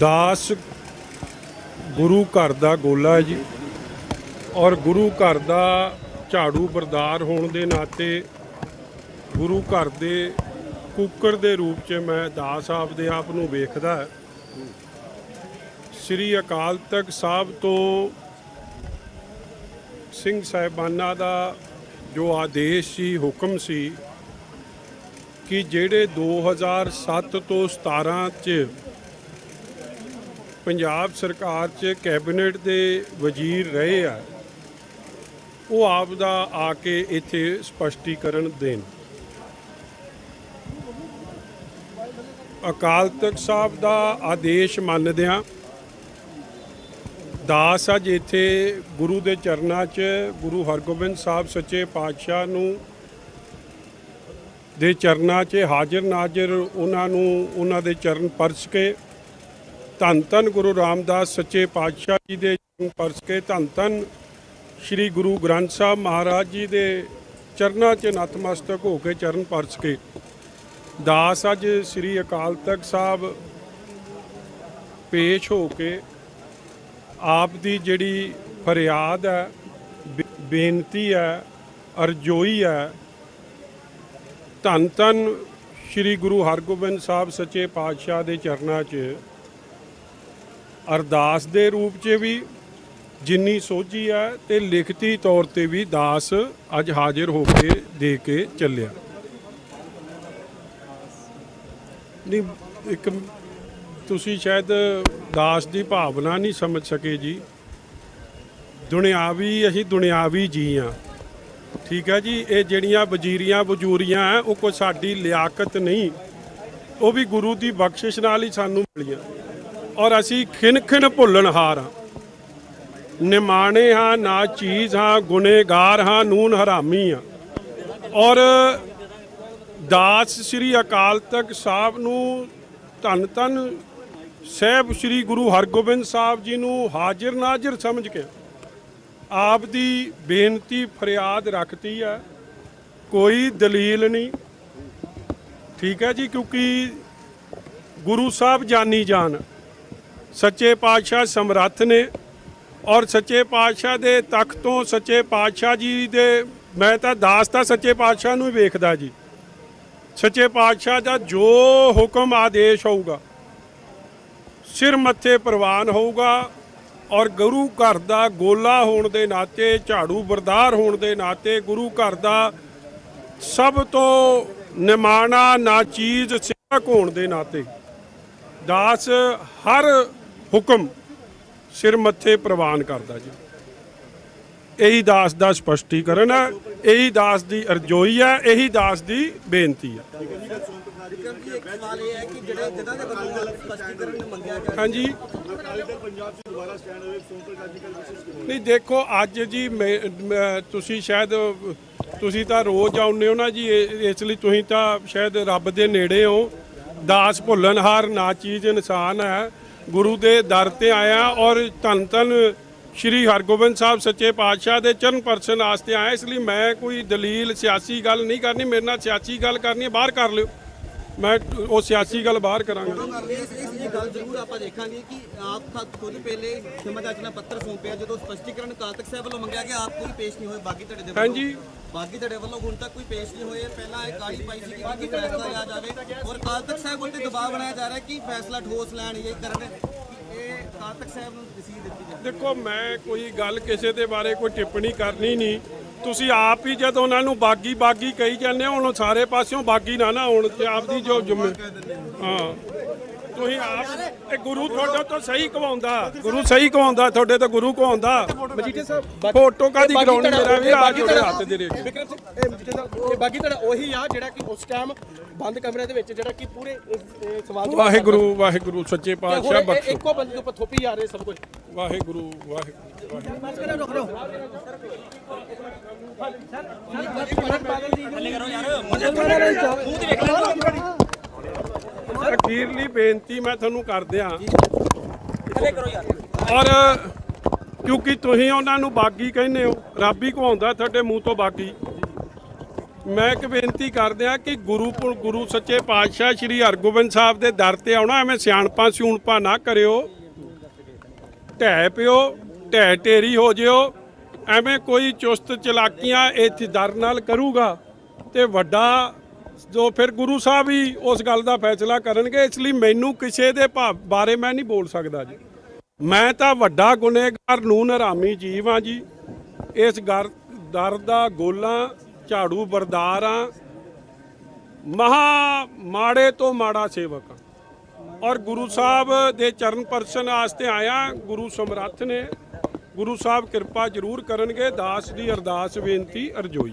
ਦਾਸ ਗੁਰੂ ਘਰ ਦਾ ਗੋਲਾ ਹੈ ਜੀ। ਔਰ ਗੁਰੂ ਘਰ ਦਾ ਝਾੜੂ ਬਰਦਾਰ ਹੋਣ ਦੇ ਨਾਤੇ ਗੁਰੂ ਘਰ ਦੇ ਕੁੱਕਰ ਦੇ ਰੂਪ 'ਚ ਮੈਂ ਦਾਸ ਆਪਦੇ ਆਪ ਨੂੰ ਵੇਖਦਾ ਸ੍ਰੀ ਅਕਾਲ ਤਖਤ ਸਾਹਿਬ ਤੋਂ ਸਿੰਘ ਸਾਹਿਬਾਨਾਂ ਦਾ ਜੋ ਆਦੇਸ਼ ਸੀ, ਹੁਕਮ ਸੀ ਕਿ ਜਿਹੜੇ 2007 ਤੋਂ 17 ਚ ਪੰਜਾਬ ਸਰਕਾਰ ਚ ਕੈਬਨਿਟ ਦੇ ਵਜ਼ੀਰ ਰਹੇ ਆ, ਉਹ ਆਪ ਦਾ ਆ ਕੇ ਇੱਥੇ ਸਪਸ਼ਟੀਕਰਨ ਦੇਣ। ਅਕਾਲ ਤਖਤ ਸਾਹਿਬ ਦਾ ਆਦੇਸ਼ ਮੰਨਦਿਆਂ ਦਾਸ ਅੱਜ ਇੱਥੇ ਗੁਰੂ ਦੇ ਚਰਨਾਂ 'ਚ ਗੁਰੂ ਹਰਗੋਬਿੰਦ ਸਾਹਿਬ ਸੱਚੇ ਪਾਤਸ਼ਾਹ ਨੂੰ ਦੇ ਚਰਨਾਂ 'ਚ ਹਾਜ਼ਰ ਨਾਜ਼ਰ ਉਹਨਾਂ ਨੂੰ ਉਹਨਾਂ ਦੇ ਚਰਨ ਪਰਸ ਕੇ, ਧੰਨ ਧੰਨ ਗੁਰੂ ਰਾਮਦਾਸ ਸੱਚੇ ਪਾਤਸ਼ਾਹ ਜੀ ਦੇ ਚਰਨ ਪਰਸ ਕੇ, ਧੰਨ ਧੰਨ ਸ੍ਰੀ ਗੁਰੂ ਗ੍ਰੰਥ ਸਾਹਿਬ ਮਹਾਰਾਜ ਜੀ ਦੇ ਚਰਨਾਂ 'ਚ ਨਤਮਸਤਕ ਹੋ ਕੇ ਚਰਨ ਪਰਸ ਕੇ। ਦਾਸ ਅੱਜ ਸ੍ਰੀ ਅਕਾਲ ਤਖਤ ਸਾਹਿਬ ਪੇਸ਼ ਹੋ ਕੇ ਆਪ ਦੀ ਜਿਹੜੀ ਫਰਿਆਦ ਹੈ, ਬੇ- ਬੇਨਤੀ ਹੈ, ਅਰਜ਼ੋਈ ਹੈ ਧੰਨ ਧੰਨ ਸ੍ਰੀ ਗੁਰੂ ਹਰਗੋਬਿੰਦ ਸਾਹਿਬ ਸੱਚੇ ਪਾਤਸ਼ਾਹ ਦੇ ਚਰਨਾਂ 'ਚ। ਅਰਦਾਸ ਦੇ ਰੂਪ 'ਚ ਵੀ ਜਿੰਨੀ ਸੋਝੀ ਹੈ ਤੇ ਲਿਖਤੀ ਤੌਰ ਤੇ ਵੀ ਦਾਸ ਅੱਜ ਹਾਜ਼ਰ ਹੋ ਕੇ ਦੇ ਕੇ ਚੱਲਿਆ। ਨਹੀਂ, ਇੱਕ ਤੁਸੀਂ ਸ਼ਾਇਦ ਦਾਸ ਦੀ ਭਾਵਨਾ ਨਹੀਂ ਸਮਝ ਸਕੇ ਜੀ। ਦੁਨਿਆਵੀ ਅਸੀਂ ਦੁਨਿਆਵੀ ਜੀ ਆ ਠੀਕ ਹੈ ਜੀ, ਇਹ ਜਿਹੜੀਆਂ ਵਜ਼ੀਰੀਆਂ ਵਜੂਰੀਆਂ ਆ ਉਹ ਕੋਈ ਸਾਡੀ ਲਿਆਕਤ ਨਹੀਂ। ਉਹ ਵੀ ਗੁਰੂ ਦੀ ਬਖਸ਼ਿਸ਼ ਨਾਲ ਹੀ ਸਾਨੂੰ ਮਿਲੀਆਂ। ਔਰ ਅਸੀਂ ਖਿਨ ਖਿਨ ਭੁੱਲਣਹਾਰ ਹਾਂ। ਨਿਮਾਣੇ ਹਾਂ, ਨਾ ਚੀਜ਼ ਹਾਂ, ਗੁਨੇਗਾਰ ਹਾਂ, ਨੂਨ ਹਰਾਮੀ ਹਾਂ। ਔਰ ਦਾਸ ਸ੍ਰੀ ਅਕਾਲ ਤਖਤ ਸਾਹਿਬ ਨੂੰ ਧੰਨ ਧੰਨ, ਸਹਿਬ ਸ੍ਰੀ ਗੁਰੂ ਹਰਗੋਬਿੰਦ ਸਾਹਿਬ ਜੀ ਨੂੰ ਹਾਜ਼ਰ ਨਾਜ਼ਰ ਸਮਝ ਕੇ ਆਪ ਦੀ ਬੇਨਤੀ ਫਰਿਆਦ ਰੱਖਤੀ ਹੈ। ਕੋਈ ਦਲੀਲ ਨਹੀਂ। ਠੀਕ ਹੈ ਜੀ, ਕਿਉਂਕਿ ਗੁਰੂ ਸਾਹਿਬ ਜਾਨੀ ਜਾਨ। ਸੱਚੇ ਪਾਤਸ਼ਾਹ ਸਮਰੱਥ ਨੇ ਔਰ ਸੱਚੇ ਪਾਤਸ਼ਾਹ ਦੇ ਤਖਤ ਤੋਂ ਸੱਚੇ ਪਾਤਸ਼ਾਹ ਜੀ ਦੇ, ਮੈਂ ਤਾਂ ਦਾਸ ਤਾਂ ਸੱਚੇ ਪਾਤਸ਼ਾਹ ਨੂੰ ਹੀ ਵੇਖਦਾ ਜੀ। ਸੱਚੇ ਪਾਤਸ਼ਾਹ ਦਾ ਜੋ ਹੁਕਮ ਆਦੇਸ਼ ਹੋਊਗਾ, ਸਿਰ ਮੱਥੇ ਪ੍ਰਵਾਨ ਹੋਊਗਾ ਔਰ ਗੁਰੂ ਘਰ ਦਾ ਗੋਲਾ ਹੋਣ ਦੇ ਨਾਤੇ, ਝਾੜੂ ਬਰਦਾਰ ਹੋਣ ਦੇ ਨਾਤੇ ਗੁਰੂ ਘਰ ਦਾ ਸਭ ਤੋਂ ਨਿਮਾਣਾ ਨਾ ਚੀਜ਼ ਸੇਵਕ ਹੋਣ ਦੇ ਨਾਤੇ ਦਾਸ ਹਰ ਹੁਕਮ ਸਿਰ ਮੱਥੇ ਪ੍ਰਵਾਨ ਕਰਦਾ ਜੀ। ਇਹੀ ਦਾਸ ਦਾ ਸਪਸ਼ਟੀਕਰਨ ਹੈ, ਇਹੀ ਦਾਸ ਦੀ ਅਰਜ਼ੋਈ ਹੈ, ਇਹੀ ਦਾਸ ਦੀ ਬੇਨਤੀ ਹੈ। ਹਾਂਜੀ। ਨਹੀਂ, ਦੇਖੋ, ਅੱਜ ਜੀ ਮੈਂ- ਤੁਸੀਂ ਸ਼ਾਇਦ, ਤੁਸੀਂ ਤਾਂ ਰੋਜ਼ ਆਉਂਦੇ ਹੋ ਨਾ ਜੀ ਇਸ ਲਈ ਤੁਸੀਂ ਤਾਂ ਸ਼ਾਇਦ ਰੱਬ ਦੇ ਨੇੜੇ ਹੋ। ਦਾਸ ਭੁੱਲਣਹਾਰ ਨਾ ਚੀਜ਼ ਇਨਸਾਨ ਹੈ। ਗੁਰੂ ਦੇ ਦਰ ਤੇ ਆਇਆ ਔਰ ਧੰਨ ਧੰਨ ਸ਼੍ਰੀ ਹਰਗੋਬਿੰਦ ਸਾਹਿਬ ਸੱਚੇ ਪਾਤਸ਼ਾਹ ਦੇ ਚਰਨ ਪਰਸਨ ਵਾਸਤੇ ਆਇਆ। ਇਸ ਲਈ ਮੈਂ ਕੋਈ ਦਲੀਲ ਸਿਆਸੀ ਗੱਲ ਨਹੀਂ ਕਰਨੀ। ਮੇਰੇ ਨਾਲ ਸਿਆਸੀ ਗੱਲ ਕਰਨੀ ਹੈ ਬਾਹਰ ਕਰ ਲਿਓ। ਮੈਂ ਉਹ ਸਿਆਸੀ ਗੱਲ ਬਾਹਰ ਕਰਾਂਗਾ। ਇਹ ਗੱਲ ਜ਼ਰੂਰ ਆਪਾਂ ਦੇਖਾਂਗੇ ਕਿ ਆਪ ਖੁਦ ਪਹਿਲੇ ਹਿੰਮਤ ਆਚਨਾ ਪੱਤਰ ਸੌਂਪਿਆ ਜਦੋਂ ਸਪਸ਼ਟੀਕਰਨ ਤਖਤ ਸਾਹਿਬ ਵੱਲੋਂ ਮੰਗਿਆ ਗਿਆ ਆਪ ਕੋਈ ਪੇਸ਼ ਨਹੀਂ ਹੋਏ। ਬਾਗੀ ਧੜੇ ਦੇ ਹਾਂਜੀ। ਬਾਗੀ ਧੜੇ ਵੱਲੋਂ ਹੁਣ ਤੱਕ ਕੋਈ ਪੇਸ਼ ਨਹੀਂ ਹੋਏ। ਪਹਿਲਾਂ ਇਹ ਕਾਲੀ ਪਾਈ ਸੀ ਕਿ ਫੈਸਲਾ ਲਿਆ ਜਾਵੇ। ਔਰ ਤਖਤ ਸਾਹਿਬ ਉੱਤੇ ਦਬਾਅ ਬਣਾਇਆ ਜਾ ਰਿਹਾ ਕਿ ਫੈਸਲਾ ਠੋਸ ਲੈਣ ਇਹ ਕਰਨ। ਕਿ ਇਹ ਤਖਤ ਸਾਹਿਬ ਨੂੰ ਰਸੀਦ ਦਿੱਤੀ ਦੇਖੋ ਮੈਂ ਕੋਈ ਗੱਲ ਕਿਸੇ ਦੇ ਬਾਰੇ ਕੋਈ ਟਿੱਪਣੀ ਕਰਨੀ ਨਹੀਂ। ਤੁਸੀਂ ਆਪ ਹੀ ਜਦੋਂ ਉਹਨਾਂ ਨੂੰ ਬਾਗੀ ਬਾਗੀ ਕਹੀ ਜਾਂਦੇ ਹੋ ਹੁਣ ਸਾਰੇ ਪਾਸਿਓਂ ਬਾਗੀ ਨਾ ਨਾ ਹੋਣ ਤੇ ਆਪਦੀ ਜੋ ਜ਼ਿੰਮੇ ਹਾਂ। ਤੁਸੀਂ ਆਪ ਇਹ ਗੁਰੂ ਤੁਹਾਡੇ ਤੋਂ ਸਹੀ ਕਵਾਉਂਦਾ ਗੁਰੂ ਸਹੀ ਕਵਾਉਂਦਾ ਤੁਹਾਡੇ ਤੋਂ ਗੁਰੂ ਕਵਾਉਂਦਾ ਮਜੀਠੇ ਸਾਹਿਬ ਫੋਟੋ ਕਾਦੀ ਕਰਾਉਣੀ ਮੇਰਾ ਵੀ ਆ ਜੋੜੇ ਹੱਥ ਦੇ ਵਿਕਰਮ ਸਿੰਘ ਇਹ ਮਜੀਠੇ ਸਾਹਿਬ ਇਹ ਬਾਗੀ ਤੁਹਾਡਾ ਉਹੀ ਆ ਜਿਹੜਾ ਕਿ ਉਸ ਟਾਈਮ ਬੰਦ ਕਮਰੇ ਦੇ ਵਿੱਚ ਜਿਹੜਾ ਕਿ ਪੂਰੇ ਸਵਾਲ ਵਾਹਿਗੁਰੂ ਵਾਹਿਗੁਰੂ ਸੱਚੇ। ਪਾਤਸ਼ਾਹ ਬਖਸ਼ੋ। ਇੱਕੋ ਬੰਦੇ ਦੇ ਉੱਪਰ ਥੋਪੀ ਜਾ ਰਹੇ ਸਭ ਕੁਝ। ਵਾਹਿਗੁਰੂ ਵਾਹਿਗੁਰੂ ਵਾਹਿਗੁਰੂ। ਅਖੀਰਲੀ ਬੇਨਤੀ ਮੈਂ ਤੁਹਾਨੂੰ ਕਰਦਿਆਂ। ਔਰ ਕਿਉਂਕਿ ਤੁਸੀਂ ਉਹਨਾਂ ਨੂੰ ਬਾਗੀ ਕਹਿੰਦੇ ਹੋ ਰੱਬ ਹੀ ਕਹਾਉਂਦਾ ਤੁਹਾਡੇ ਮੂੰਹ ਤੋਂ ਬਾਗੀ। ਮੈਂ ਇੱਕ ਬੇਨਤੀ ਕਰਦਿਆਂ ਕਿ ਗੁਰੂ ਪੁ- ਗੁਰੂ ਸੱਚੇ ਪਾਤਸ਼ਾਹ ਸ੍ਰੀ ਹਰਗੋਬਿੰਦ ਸਾਹਿਬ ਦੇ ਦਰ ਤੇ ਆਉਣਾ, ਐਵੇਂ ਸਿਆਣਪਾਂ ਸਿਉਣਪਾਂ ਨਾ ਕਰਿਓ। ਢਹਿ ਪਿਓ, ਢਹਿ ਢੇਰੀ ਹੋ ਜਿਓ। ਐਵੇਂ ਕੋਈ ਚੁਸਤ ਚਲਾਕੀਆਂ ਇੱਥੇ ਦਰ ਨਾਲ ਕਰੂਗਾ ਤੇ ਵੱਡਾ ਜੋ ਫਿਰ ਗੁਰੂ ਸਾਹਿਬ ਹੀ ਉਸ ਗੱਲ ਦਾ ਫੈਸਲਾ ਕਰਨਗੇ, ਇਸ ਲਈ ਮੈਨੂੰ ਕਿਸੇ ਦੇ ਭਾ- ਬਾਰੇ ਮੈਂ ਨਹੀਂ ਬੋਲ ਸਕਦਾ ਜੀ। ਮੈਂ ਤਾਂ ਵੱਡਾ ਗੁਨੇਗਾਰ ਨੂੰ ਨਰਾਮੀ ਜੀਵ ਹਾਂ ਜੀ। ਇਸ ਗਰ ਦਰ ਦਾ ਗੋਲਾ ਝਾੜੂ ਬਰਦਾਰ ਆ। ਮਹਾ ਮਾੜੇ ਤੋਂ ਮਾੜਾ ਸੇਵਕ ਹਾਂ ਔਰ ਗੁਰੂ ਸਾਹਿਬ ਦੇ ਚਰਨ ਪਰਸ਼ਨ ਵਾਸਤੇ ਆਇਆ ਗੁਰੂ ਸਮਰੱਥ ਨੇ। ਗੁਰੂ ਸਾਹਿਬ ਕਿਰਪਾ ਜ਼ਰੂਰ ਕਰਨਗੇ, ਦਾਸ ਦੀ ਅਰਦਾਸ ਬੇਨਤੀ ਅਰਜ਼ੋਈ।